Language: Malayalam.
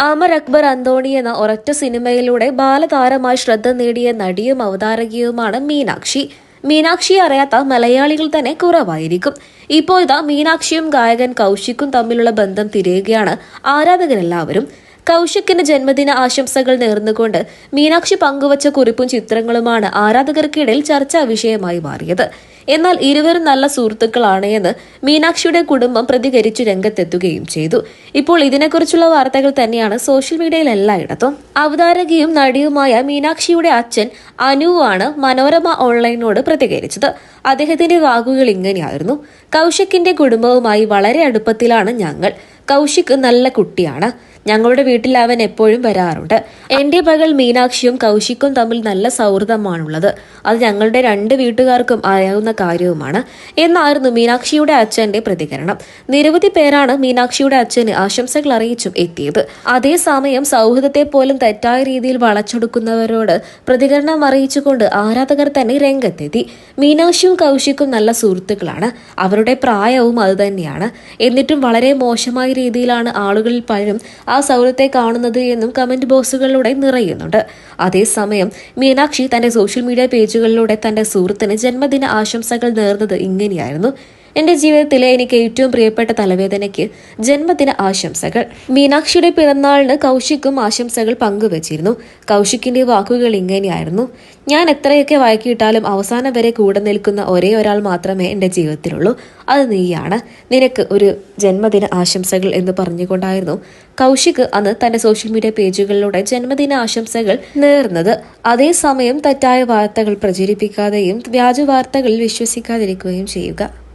അമർ അക്ബർ അന്തോണി എന്ന ഒരൊറ്റ സിനിമയിലൂടെ ബാലതാരമായി ശ്രദ്ധ നേടിയ നടിയും അവതാരകയുമാണ് മീനാക്ഷി. മീനാക്ഷിയെ അറിയാത്ത മലയാളികൾ തന്നെ കുറവായിരിക്കും. ഇപ്പോൾ ഇതാ മീനാക്ഷിയും ഗായകൻ കൗശിക്കും തമ്മിലുള്ള ബന്ധം തിരയുകയാണ് ആരാധകരെല്ലാവരും. കൗശിക്കിന് ജന്മദിന ആശംസകൾ നേർന്നുകൊണ്ട് മീനാക്ഷി പങ്കുവച്ച കുറിപ്പും ചിത്രങ്ങളുമാണ് ആരാധകർക്കിടയിൽ ചർച്ചാ വിഷയമായി മാറിയത്. എന്നാൽ ഇരുവരും നല്ല സുഹൃത്തുക്കളാണ് എന്ന് മീനാക്ഷിയുടെ കുടുംബം പ്രതികരിച്ചു രംഗത്തെത്തുകയും ചെയ്തു. ഇപ്പോൾ ഇതിനെക്കുറിച്ചുള്ള വാർത്തകൾ തന്നെയാണ് സോഷ്യൽ മീഡിയയിൽ എല്ലായിടത്തും. അവതാരകയും നടിയുമായ മീനാക്ഷിയുടെ അച്ഛൻ അനുവാണ് മനോരമ ഓൺലൈനോട് പ്രതികരിച്ചത്. അദ്ദേഹത്തിന്റെ വാക്കുകൾ ഇങ്ങനെയായിരുന്നു. കൗശിക്കിന്റെ കുടുംബവുമായി വളരെ അടുപ്പത്തിലാണ് ഞങ്ങൾ. കൗശിക് നല്ല കുട്ടിയാണ്. ഞങ്ങളുടെ വീട്ടിൽ അവൻ എപ്പോഴും വരാറുണ്ട്. എന്റെ മകൾ മീനാക്ഷിയും കൗശിക്കും തമ്മിൽ നല്ല സൗഹൃദമാണുള്ളത്. അത് ഞങ്ങളുടെ രണ്ട് വീട്ടുകാർക്കും അറിയാവുന്ന കാര്യവുമാണ്. എന്നായിരുന്നു മീനാക്ഷിയുടെ അച്ഛന്റെ പ്രതികരണം. നിരവധി പേരാണ് മീനാക്ഷിയുടെ അച്ഛന് ആശംസകൾ അറിയിച്ചും എത്തിയത്. അതേസമയം സൗഹൃദത്തെ പോലും തെറ്റായ രീതിയിൽ വളച്ചൊടുക്കുന്നവരോട് പ്രതികരണം അറിയിച്ചുകൊണ്ട് ആരാധകർ തന്നെ രംഗത്തെത്തി. മീനാക്ഷിയും കൗശിക്കും നല്ല സുഹൃത്തുക്കളാണ്. അവരുടെ പ്രായവും അതുതന്നെയാണ്. എന്നിട്ടും വളരെ മോശമായ രീതിയിലാണ് ആളുകളിൽ പലരും ആ സൗഹൃദത്തെ കാണുന്നത് എന്നും കമന്റ് ബോക്സുകളിലൂടെ നിറയുന്നുണ്ട്. അതേസമയം മീനാക്ഷി തന്റെ സോഷ്യൽ മീഡിയ പേജുകളിലൂടെ തന്റെ സുഹൃത്തിന് ജന്മദിന ആശംസകൾ നേർന്നത് ഇങ്ങനെയായിരുന്നു. എന്റെ ജീവിതത്തിലെ എനിക്ക് ഏറ്റവും പ്രിയപ്പെട്ട തലവേദനയ്ക്ക് ജന്മദിന ആശംസകൾ. മീനാക്ഷിയുടെ പിറന്നാളിന് കൗശിക്കും ആശംസകൾ പങ്കുവച്ചിരുന്നു. കൗശിക്കിന്റെ വാക്കുകൾ ഇങ്ങനെയായിരുന്നു. ഞാൻ എത്രയൊക്കെ വഴക്കിയിട്ടാലും അവസാനം വരെ കൂടെ നിൽക്കുന്ന ഒരേ ഒരാൾ മാത്രമേ എന്റെ ജീവിതത്തിലുള്ളൂ. അത് നീയാണ്. നിനക്ക് ഒരു ജന്മദിന ആശംസകൾ എന്ന് പറഞ്ഞുകൊണ്ടായിരുന്നു കൗശിക് അന്ന് തന്റെ സോഷ്യൽ മീഡിയ പേജുകളിലൂടെ ജന്മദിന ആശംസകൾ നേർന്നത്. അതേസമയം തെറ്റായ വാർത്തകൾ പ്രചരിപ്പിക്കാതെയും വ്യാജ വാർത്തകളിൽ വിശ്വസിക്കാതിരിക്കുകയും ചെയ്യുക.